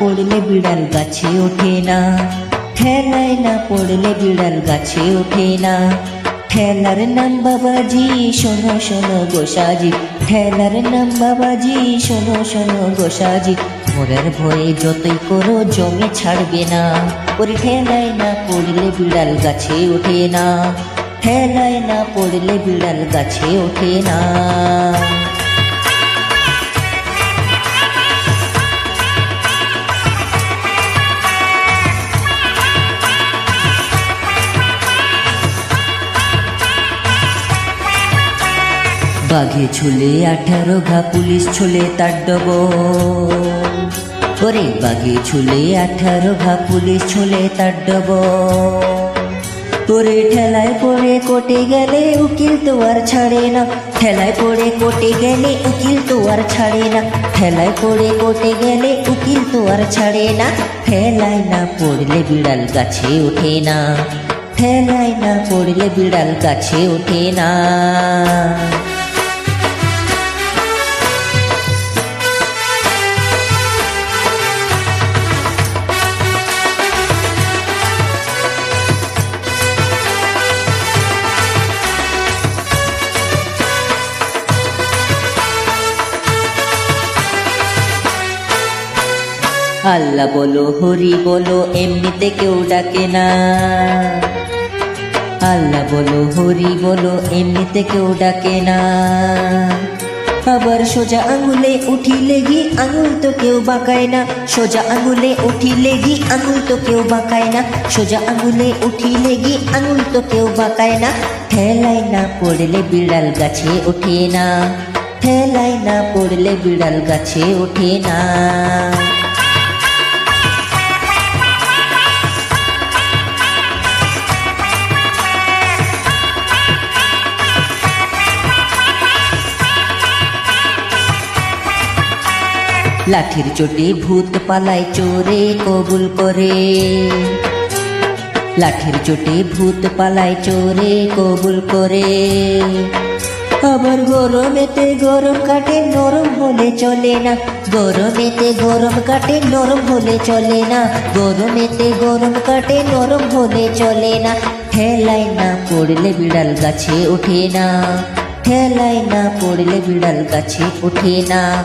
পড়লে বিড়াল গাছে ওঠে না। ঠেলায় না পড়লে বিড়াল গাছে ওঠে না। ঠেলার নাম বাবাজি, শোনো শোনো গোসাজি ঠেলার নাম বাবাজি, শোনো শোনো গোসাজি মোরের ভয়ে যতই করো, জমে ছাড়বে না। ওরে ঠেলায় না পড়লে বিড়াল গাছে ওঠে না। ঠেলায় না পড়লে বিড়াল গাছে ওঠে না। বাঘে ছুলে, আঠারো ঘা পুলিশ ছুলে তার ডবল। ওরে বাঘে ছুলে, আঠারো ঘা পুলিশ ছুলে তার ডবল। তোরে ঠেলায় পড়ে কোটে গেলে উকিল তো আর ছাড়ে না। ঠেলায় পড়ে কোটে গেলে উকিল তো আর ছাড়ে না। ঠেলায় পড়ে কোটে গেলে উকিল তো আর ছাড়ে না। ঠেলায় না পড়লে বিড়াল গাছে ওঠে না। ঠেলায় না পড়লে বিড়াল গাছে ওঠে না। আল্লাহ বলো, হরি বলো, এমনিতে কেউ ডাকে না। আল্লাহ বলো, হরি বলো, এমনিতে কেউ ডাকে না। আবার সোজা আঙুলে উঠিলে ঘি, আঙুল তো কেউ বাঁকায় না। সোজা আঙুলে উঠিলে ঘি, আঙুল তো কেউ বাঁকায় না। সোজা আঙুলে উঠিলে ঘি, আঙুল তো কেউ বাঁকায় না। ঠেলায় না পড়লে বিড়াল গাছে ওঠে না। ঠেলায় না পড়লে বিড়াল গাছে ওঠে না। লাঠির চোটে ভূত পালায় চোরে, কবুল করে। লাঠির চোটে ভূত পালায় চোরে, কবুল করে। আবার গরমেতে গরম কাটে, নরম হলে চলে না। গরমেতে গরম কাটে, নরম হলে চলে না। গরমেতে গরম কাটে, নরম হলে চলে না। ঠেলায় না পড়লে বিড়াল গাছে ওঠে না। ঠেলায় না পড়লে বিড়াল গাছে ওঠে না।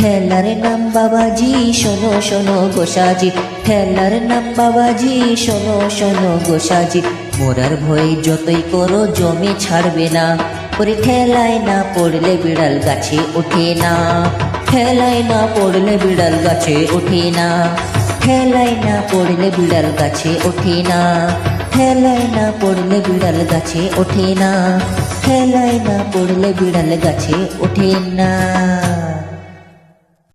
ঠেলার নাম বাবাজি, শোনো শোনো গোসাজি ঠেলার নাম বাবাজি, শোনো শোনো গোসাজি মোরার ভয়ে যতই করো, জমে ছাড়বে না। ওরে ঠেলায় না পড়লে বিড়াল গাছে ওঠে না। ঠেলায় না পড়লে বিড়াল গাছে ওঠে না। ঠেলায় না পড়লে বিড়াল গাছে ওঠে না। ঠেলায় না পড়লে বিড়াল গাছে ওঠে না। ঠেলায় না পড়লে বিড়াল গাছে ওঠে না।